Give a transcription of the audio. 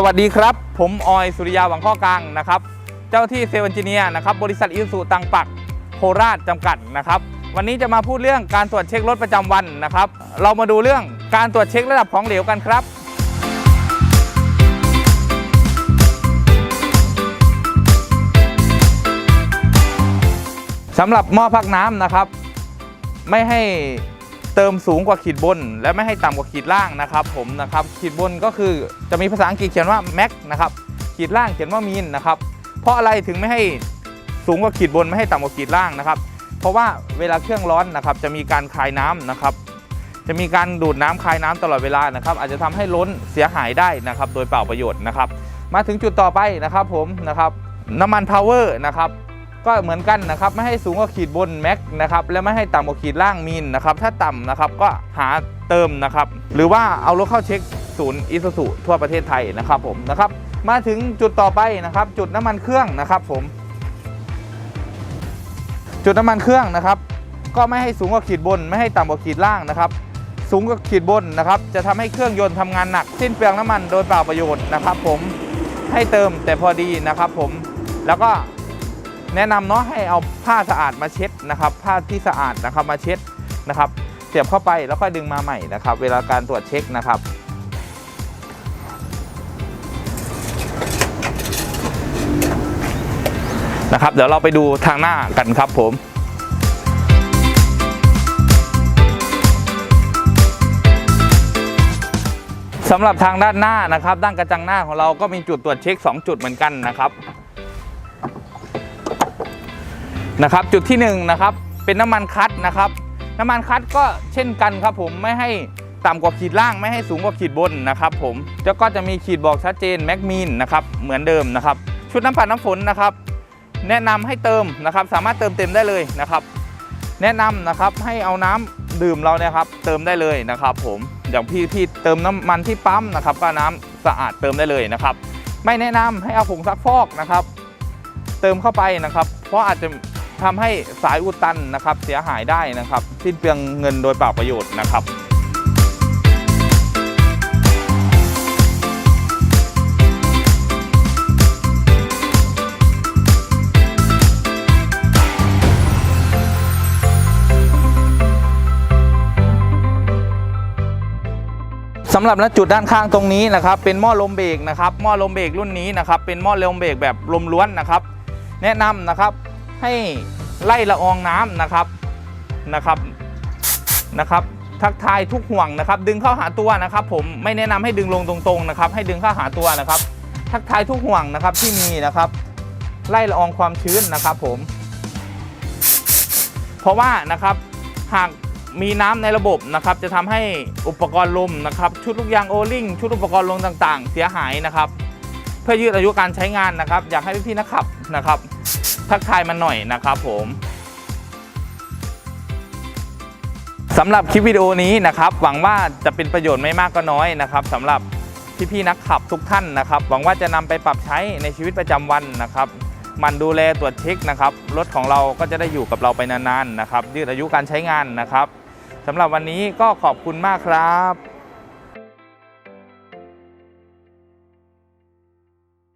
สวัสดีครับ ผมออยสุริยาหวังข้อกลางนะครับ เจ้าที่เซลล์เอนจิเนียร์นะครับบริษัทอิสุตังปักโคราชจำกัดนะครับ วันนี้จะมาพูดเรื่องการตรวจเช็ครถประจำวันนะครับ เรามาดูเรื่องการตรวจเช็คระดับของเหลวกันครับสำหรับหม้อพักน้ำนะครับ ไม่ให้ เติมสูงกว่าขีดบน และไม่ให้ต่ำกว่าขีดล่างนะครับผมนะครับขีดบนก็คือจะมีภาษาอังกฤษเขียนว่า max นะครับขีดล่างเขียนว่า min นะครับเพราะอะไรถึงไม่ให้สูงกว่าขีดบนไม่ให้ต่ำกว่าขีดล่างนะครับเพราะว่าเวลาเครื่องร้อนนะครับจะมีการคายน้ำนะครับจะมีการดูดน้ำคายน้ำตลอดเวลานะครับอาจจะทำให้ล้นเสียหายได้นะครับโดยเปล่าประโยชน์นะครับมาถึงจุดต่อไปนะครับผมนะครับน้ำมันพาวเวอร์นะครับ ก็เหมือนกันนะครับไม่ให้สูงกว่าขีดบนแม็กนะครับและไม่ให้ต่ำกว่าขีดล่างมีนนะครับถ้าต่ำนะครับก็หาเติมนะครับหรือว่าเอารถเข้าเช็คศูนย์อิสุสุทั่วประเทศไทยนะครับผมนะครับมาถึงจุดต่อไปนะครับ จุดน้ำมันเครื่องนะครับผม จุดน้ำมันเครื่องนะครับ ก็ไม่ให้สูงกว่าขีดบน ไม่ให้ต่ำกว่าขีดล่างนะครับ สูงกว่าขีดบนนะครับ จะทำให้เครื่องยนต์ทำงานหนัก สิ้นเปลืองน้ำมันโดยเปล่าประโยชน์นะครับ ผมให้เติมแต่พอดีนะครับ ผมแล้วก็ แนะนำเนาะให้เอาผ้าสะอาดมาเช็ดนะครับ ผ้าที่สะอาดนะครับมาเช็ดนะครับ เสียบเข้าไปแล้วก็ดึงมาใหม่นะครับ เวลาการตรวจเช็คนะครับนะครับ เดี๋ยวเราไปดูทางหน้ากันครับผมสำหรับทางด้านหน้านะครับ ด้านกระจังหน้าของเราก็มีจุดตรวจเช็ค 2 จุดเหมือนกันนะครับ นะครับ จุดที่1นงนะครับเป็นน้ำมันคัดนะครับ น้ำมันคัดก็เช่นกันครับผมไม่ให้ต่ำกว่าขีดล่างไม่ให้สูงกว่าขีดบนนะครับ ผมแล้วก็จะมีขีดบอกชัดเจนแมกมีนนะครับเหมือนเดิมนะครับ ชุดน้ำปัดน้ำฝนนะครับ แนะนำให้เติมนะครับ สามารถเติมเต็มได้เลยนะครับ แนะนำนะครับให้เอาน้ำดื่มเราเนี่ยครับ เติมได้เลยนะครับ ผมอย่างพี่ที่เติมน้ำมันที่ปั๊มนะครับก็น้ำสะอาดเติมได้เลยนะครับ ไม่แนะนำให้เอาผงซักฟอกนะครับ เติมเข้าไปนะครับ เพราะอาจจะ ทำให้สายอุดตันนะครับเสียหายได้นะครับสิ้นเปลืองเงินโดยเปล่าประโยชน์นะครับสำหรับณจุดด้านข้างตรงนี้นะครับเป็นหม้อลมเบรกนะครับหม้อลมเบรกรุ่นนี้นะครับเป็นหม้อลมเบรกแบบลมล้วนนะครับ แนะนำนะครับ ให้ไล่ละอองน้ำนะครับนะครับนะครับ ทักทายทุกห่วงนะครับ ดึงเข้าหาตัวนะครับ ผมไม่แนะนำให้ดึงลงตรงๆนะครับ ให้ดึงเข้าหาตัวนะครับ ทักทายทุกห่วงนะครับที่มีนะครับ ไล่ละอองความชื้นนะครับ ผม เพราะว่านะครับหากมีน้ำในระบบนะครับ จะทำให้อุปกรณ์ลมนะครับ ชุดลูกยางโอลิงชุดอุปกรณ์ลมต่าง ๆ เสียหายนะครับ เพื่อยืดอายุการใช้งานนะครับ อยากให้พี่ๆนักขับนะครับ ทักทายมันหน่อยนะครับผมสำหรับคลิปวิดีโอนี้นะครับ หวังว่าจะเป็นประโยชน์ไม่มากก็น้อยนะครับสำหรับพี่ๆนักขับทุกท่านนะครับ หวังว่าจะนำไปปรับใช้ในชีวิตประจำวันนะครับมันดูแลตรวจเช็คนะครับรถของเราก็จะได้อยู่กับเราไปนานๆนะครับยืดอายุการใช้งานนะครับสำหรับวันนี้ก็ขอบคุณมากครับ